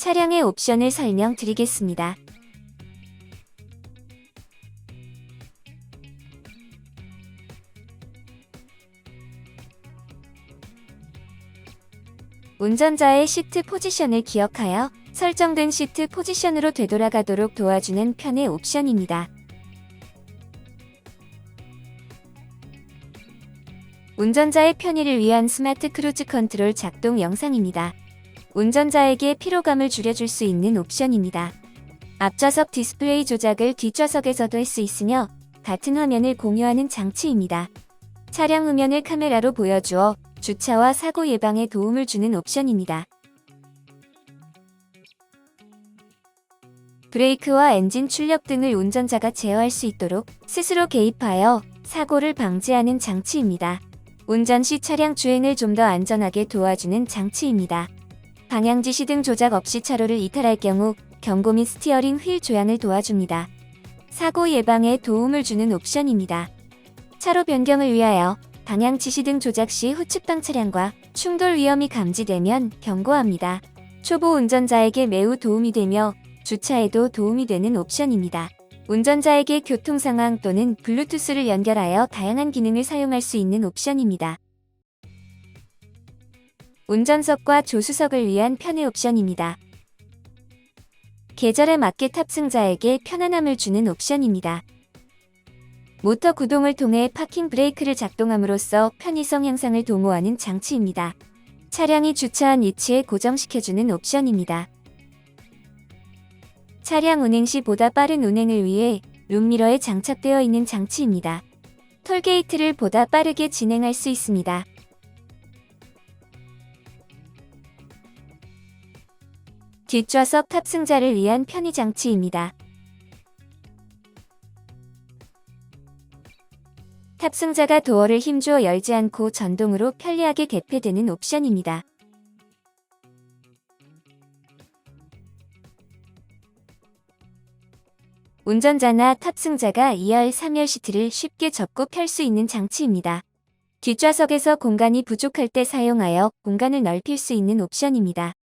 차량의 옵션을 설명드리겠습니다. 운전자의 시트 포지션을 기억하여 설정된 시트 포지션으로 되돌아가도록 도와주는 편의 옵션입니다. 운전자의 편의를 위한 스마트 크루즈 컨트롤 작동 영상입니다. 운전자에게 피로감을 줄여줄 수 있는 옵션입니다. 앞좌석 디스플레이 조작을 뒷좌석에서도 할 수 있으며 같은 화면을 공유하는 장치입니다. 차량 후면을 카메라로 보여주어 주차와 사고 예방에 도움을 주는 옵션입니다. 브레이크와 엔진 출력 등을 운전자가 제어할 수 있도록 스스로 개입하여 사고를 방지하는 장치입니다. 운전 시 차량 주행을 좀 더 안전하게 도와주는 장치입니다. 방향 지시 등 조작 없이 차로를 이탈할 경우 경고 및 스티어링 휠 조향을 도와줍니다. 사고 예방에 도움을 주는 옵션입니다. 차로 변경을 위하여 방향 지시 등 조작 시 후측방 차량과 충돌 위험이 감지되면 경고합니다. 초보 운전자에게 매우 도움이 되며 주차에도 도움이 되는 옵션입니다. 운전자에게 교통 상황 또는 블루투스를 연결하여 다양한 기능을 사용할 수 있는 옵션입니다. 운전석과 조수석을 위한 편의 옵션입니다. 계절에 맞게 탑승자에게 편안함을 주는 옵션입니다. 모터 구동을 통해 파킹 브레이크를 작동함으로써 편의성 향상을 도모하는 장치입니다. 차량이 주차한 위치에 고정시켜주는 옵션입니다. 차량 운행 시 보다 빠른 운행을 위해 룸미러에 장착되어 있는 장치입니다. 톨게이트를 보다 빠르게 진행할 수 있습니다. 뒷좌석 탑승자를 위한 편의 장치입니다. 탑승자가 도어를 힘주어 열지 않고 전동으로 편리하게 개폐되는 옵션입니다. 운전자나 탑승자가 2열, 3열 시트를 쉽게 접고 펼 수 있는 장치입니다. 뒷좌석에서 공간이 부족할 때 사용하여 공간을 넓힐 수 있는 옵션입니다.